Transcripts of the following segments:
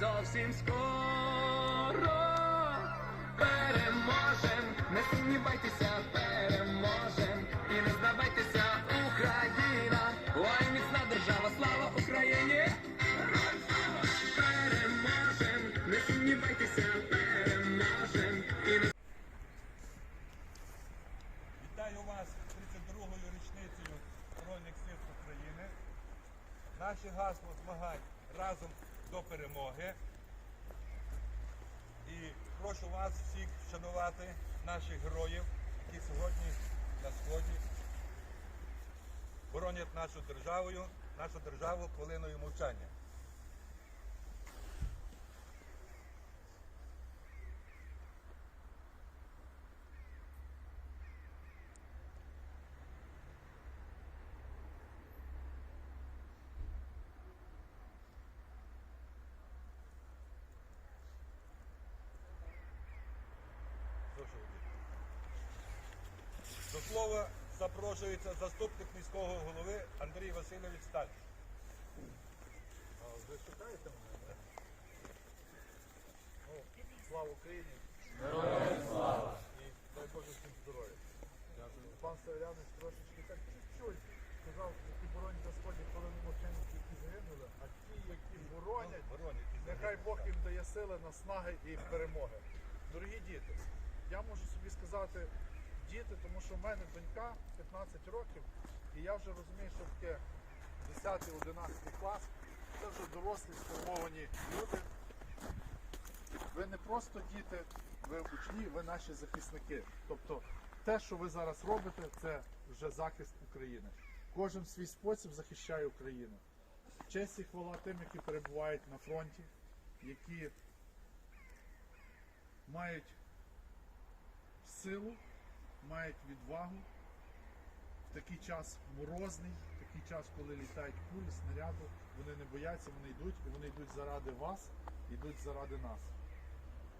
зовсім скоро переможем, не сумнівайтеся, переможем. І не здавайтеся, Україна, ой, міцна держава, слава Україні! Переможем, не сумнівайтеся, переможем. І не Вітаю вас з 32-ю річницею Збройних сил України. Наше гасло змагань разом до перемоги. І прошу вас всіх вшанувати наших героїв, які сьогодні на сході боронять нашу державу, нашу державу хвилиною мовчання. Прошу Володимир. До слова запрошується заступник міського голови Андрій Васильович Сталь. Ви шукаєте мене? Ну, слава Україні! Героям слава! І дай Боже всім здоров'я. Дякую. Пан Савлянович трошечки так чуть-чуть сказав, які боронять на сході, коли не мовчають, які загинули, а ті, які боронять, нехай Бог їм дає сили, наснаги і перемоги. Дорогі діти, я можу собі сказати діти, тому що в мене донька 15 років, і я вже розумію, що таке 10-11 клас. Це вже дорослі сформовані люди. Ви не просто діти, ви учні, ви наші захисники. Тобто те, що ви зараз робите, це вже захист України. Кожен в свій спосіб захищає Україну. Честь і хвала тим, які перебувають на фронті, які мають силу, мають відвагу в такий час морозний, в такий час, коли літають кулі, снаряди, вони не бояться, вони йдуть, і вони йдуть заради вас, йдуть заради нас.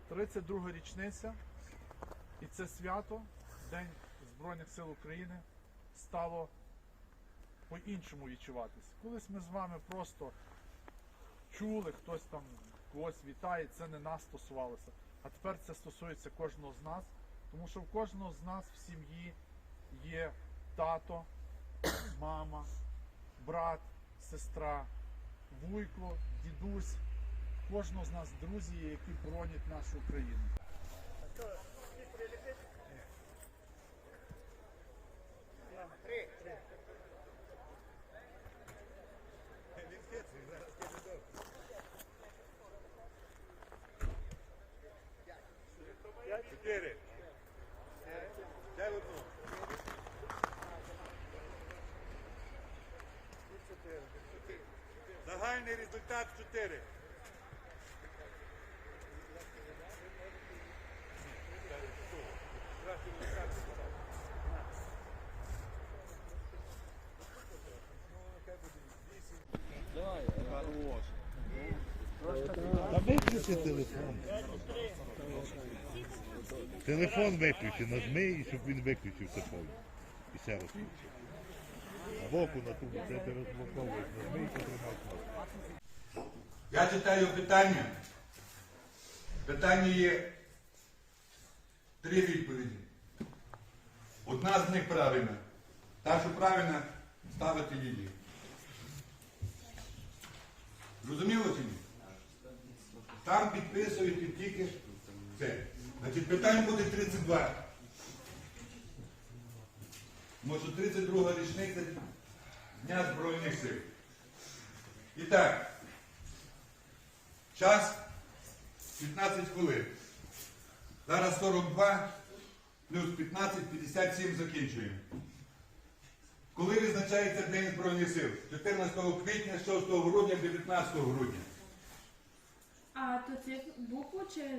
32 річниця, і це свято, День Збройних сил України, стало по-іншому відчуватись. Колись ми з вами просто чули, хтось там когось вітає, це не нас стосувалося. А тепер це стосується кожного з нас, тому що в кожного з нас в сім'ї є тато, мама, брат, сестра, вуйко, дідусь. В Кожного з нас друзі, які боронять нашу Україну. Чотири. Загальний результат 4. Та виключи телефон. Телефон виключи, нажми, щоб він виключився повністю. І ще раз включи. Боку на ту, де ти розблоковуєш, нажми і потримай кнопку. Я читаю питання. Питання є три відповіді. Одна з них правильна. Та, що правильна, ставити її. Зрозуміло чи ні? Там підписуєте тільки це. Значить, питань буде 32. Може 32 річниця Дня Збройних сил. І так, час 15 хвилин. Зараз 42 плюс 15, 57 закінчуємо. Коли визначається День Збройних сил? 14 квітня, 6 грудня, 19 грудня. А то це букву чи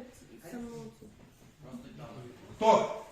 саму? Хто?